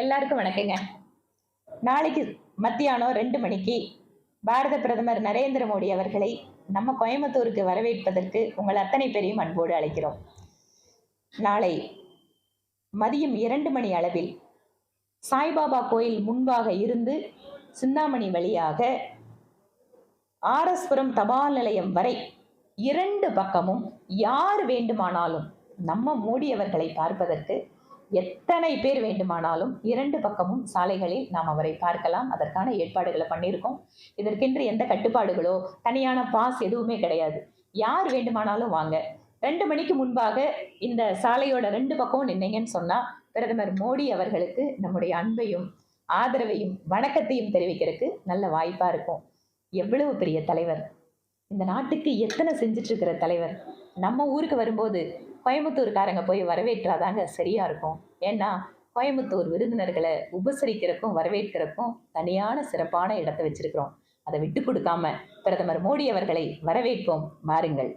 எல்லாருக்கும் வணக்கங்க. நாளைக்கு மத்தியானம் ரெண்டு மணிக்கு பாரத பிரதமர் நரேந்திர மோடி அவர்களை நம்ம கோயம்புத்தூருக்கு வரவேற்பதற்கு உங்கள் அத்தனை பேரையும் அன்போடு அழைக்கிறோம். நாளை மதியம் இரண்டு மணி அளவில் சாய்பாபா கோயில் முன்பாக இருந்து சிந்தாமணி வழியாக ஆரஸ்புரம் தபால் நிலையம் வரை இரண்டு பக்கமும் யார் வேண்டுமானாலும் நம்ம மோடி அவர்களை பார்ப்பதற்கு எத்தனை பேர் வேண்டுமானாலும் இரண்டு பக்கமும் சாலைகளில் நாம் அவரை பார்க்கலாம். அதற்கான ஏற்பாடுகளை பண்ணியிருக்கோம். இதற்கென்று எந்த கட்டுப்பாடுகளோ தனியான பாஸ் எதுவுமே கிடையாது. யார் வேண்டுமானாலும் வாங்க. ரெண்டு மணிக்கு முன்பாக இந்த சாலையோட ரெண்டு பக்கம் நின்னீங்கன்னு சொன்னால் பிரதமர் மோடி அவர்களுக்கு நம்முடைய அன்பையும் ஆதரவையும் வணக்கத்தையும் தெரிவிக்கிறதுக்கு நல்ல வாய்ப்பாக இருக்கும். எவ்வளவு பெரிய தலைவர். இந்த நாட்டுக்கு எத்தனை செஞ்சுட்டு இருக்கிற தலைவர். நம்ம ஊருக்கு வரும்போது கோயம்புத்தூர்காரங்க போய் வரவேற்றாதாங்க சரியா இருக்கும். ஏன்னா கோயம்புத்தூர் விருந்தினர்களை உபசரிக்கிறக்கும் வரவேற்கிறக்கும் தனியான சிறப்பான இடத்தை வச்சிருக்கிறோம். அதை விட்டு கொடுக்காம பிரதமர் மோடி அவர்களை வரவேற்போம். வாருங்கள்.